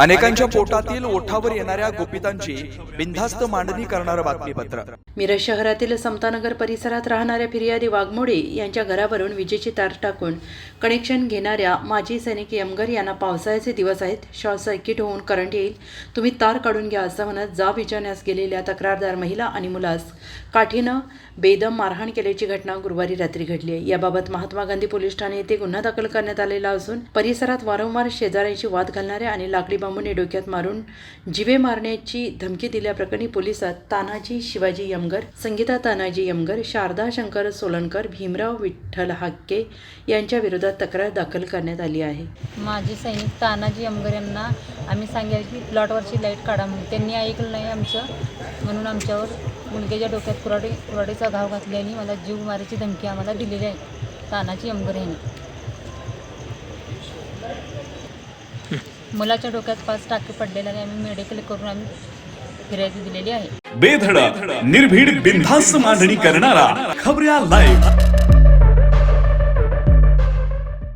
अनेकांच्या पोटातील ओठावर येणाऱ्या गोपितांची बिनधास्त मांडणी करणारं बातमीपत्र. मिरज शहरातील समतानगर परिसरात राहणाऱ्या फिर्यादी वाघमोडे यांच्या घरावरून विजेची तार टाकून कनेक्शन घेणाऱ्या माजी सैनिक यमगर यांना पावसाळ्याचे दिवस आहेत. शॉर्ट सर्किट होऊन करंट येईल. तुम्ही तार काढून घ्या असं म्हणत जाब विचारण्यास गेलेल्या तक्रारदार महिला आणि मुलास काठीनं बेदम मारहाण केल्याची घटना गुरुवारी रात्री घडली आहे. याबाबत महात्मा गांधी पोलीस ठाणे येथे गुन्हा दाखल करण्यात आलेला असून परिसरात वारंवार शेजाऱ्यांशी वाद घालणाऱ्या आणि लाकडी बांबूने डोक्यात मारून जिवे मारण्याची धमकी दिल्याप्रकरणी पोलिसात तानाजी शिवाजी यमगर संगीता तानाजी यमगर शारदा शंकर सोलनकर भीमराव विठ्ठल हाक्के यांच्या विरोधात तक्रार दाखल करण्यात आली आहे. माजी सैनिक तानाजी अमगर यांना आम्ही सांगेल की प्लॉटवरची लाइट काढा म्हणून. त्यांनी ऐकलं नाही आमचं. म्हणून आमच्यावर मुलग्याच्या डोक्यात कुराडे कुराडीचा घाव घातल्याने मला जीव मारायची धमकी आम्हाला दिलेली आहे तानाजी अमगर यांनी. मुलाच्या डोक्यात पाच टाके पडलेले आणि आम्ही मेडिकल करून आम्ही फिरायची दिलेली आहे. बेधडक निर्भीड बिनधास्त मांडणी करणारा खबऱ्या लाईव्ह